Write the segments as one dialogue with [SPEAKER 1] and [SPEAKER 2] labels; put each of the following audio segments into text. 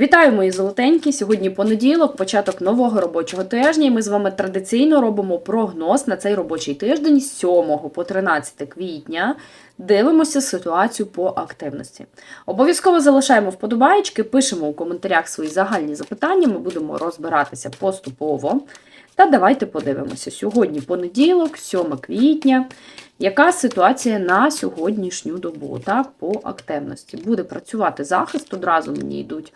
[SPEAKER 1] Вітаю, мої золотенькі! Сьогодні понеділок, початок нового робочого тижня. І ми з вами традиційно робимо прогноз на цей робочий тиждень з 7 по 13 квітня. Дивимося ситуацію по активності. Обов'язково залишаємо вподобаєчки, пишемо у коментарях свої загальні запитання. Ми будемо розбиратися поступово. Та давайте подивимося. Сьогодні понеділок, 7 квітня. Яка ситуація на сьогоднішню добу так, по активності? Буде працювати захист, одразу мені йдуть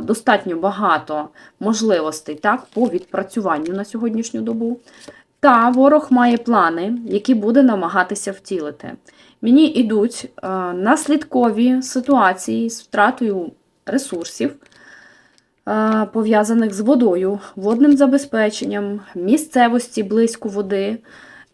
[SPEAKER 1] достатньо багато можливостей так, по відпрацюванню на сьогоднішню добу. Та ворог має плани, які буде намагатися втілити. Мені йдуть наслідкові ситуації з втратою ресурсів, пов'язаних з водою, водним забезпеченням, місцевості близько води.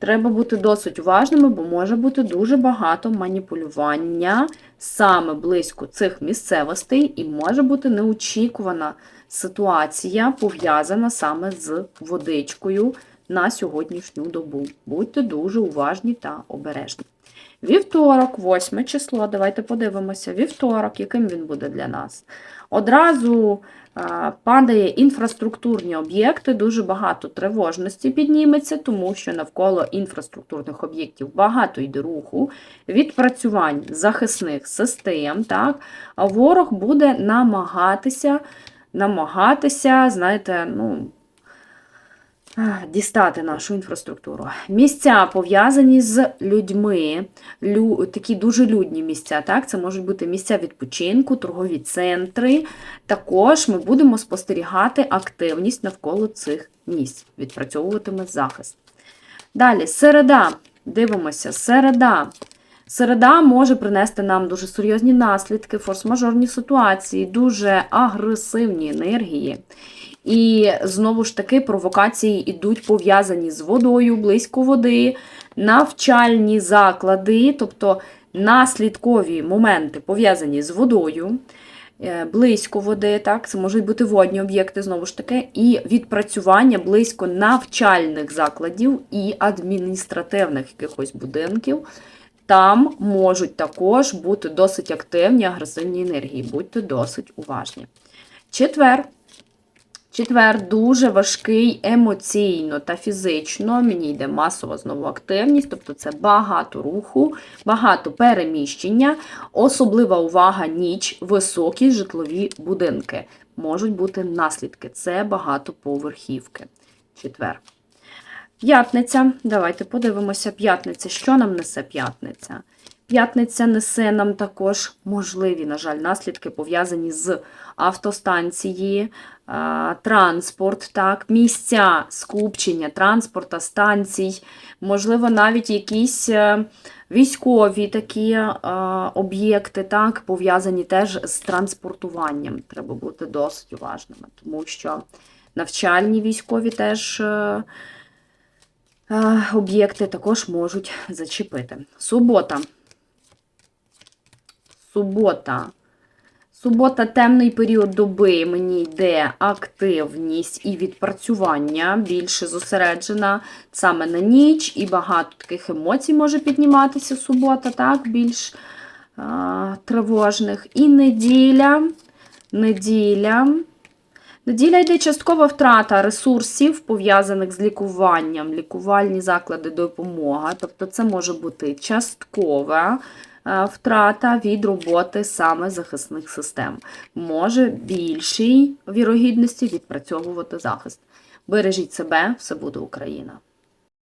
[SPEAKER 1] Треба бути досить уважними, бо може бути дуже багато маніпулювання саме близько цих місцевостей, і може бути неочікувана ситуація, пов'язана саме з водичкою на сьогоднішню добу. Будьте дуже уважні та обережні. Вівторок, 8 число, давайте подивимося. Вівторок, яким він буде для нас? Одразу падає інфраструктурні об'єкти, дуже багато тривожності підніметься, тому що навколо інфраструктурних об'єктів багато йде руху, відпрацювань захисних систем. Так? А ворог буде намагатися, намагатися, знаєте, ну. Дістати нашу інфраструктуру. Місця пов'язані з людьми, лю, такі дуже людні місця. Так? Це можуть бути місця відпочинку, торгові центри. Також ми будемо спостерігати активність навколо цих місць, відпрацьовуватиме захист. Далі, середа. Дивимося, середа. Середа може принести нам дуже серйозні наслідки, форс-мажорні ситуації, дуже агресивні енергії. І знову ж таки провокації йдуть пов'язані з водою, близько води, навчальні заклади, тобто наслідкові моменти пов'язані з водою, е, близько води, так, це можуть бути водні об'єкти, знову ж таки, і відпрацювання близько навчальних закладів і адміністративних якихось будинків. Там можуть також бути досить активні агресивні енергії, будьте досить уважні. Четвер. Четвер дуже важкий емоційно та фізично. Мені йде масова знову активність, тобто це багато руху, багато переміщення, особлива увага, ніч, високі житлові будинки. Можуть бути наслідки. Це багатоповерхівки. Четвер. П'ятниця. Давайте подивимося. П'ятниця. Що нам несе п'ятниця? П'ятниця несе нам також можливі, на жаль, наслідки пов'язані з автостанції, транспорт, так, місця скупчення транспорта, станцій, можливо, навіть якісь е, військові такі об'єкти, так, пов'язані теж з транспортуванням. Треба бути досить уважними, тому що навчальні військові теж. е, е, Об'єкти також можуть зачепити. Субота. Субота. Субота темний період доби. Мені йде активність і відпрацювання більше зосереджена саме на ніч, і багато таких емоцій може підніматися субота, так, більш а, тривожних. І неділя. Неділя. Неділя йде часткова втрата ресурсів, пов'язаних з лікуванням, лікувальні заклади допомога. Тобто це може бути часткова е, втрата від роботи саме захисних систем. Може більшій вірогідності відпрацьовувати захист. Бережіть себе, все буде Україна!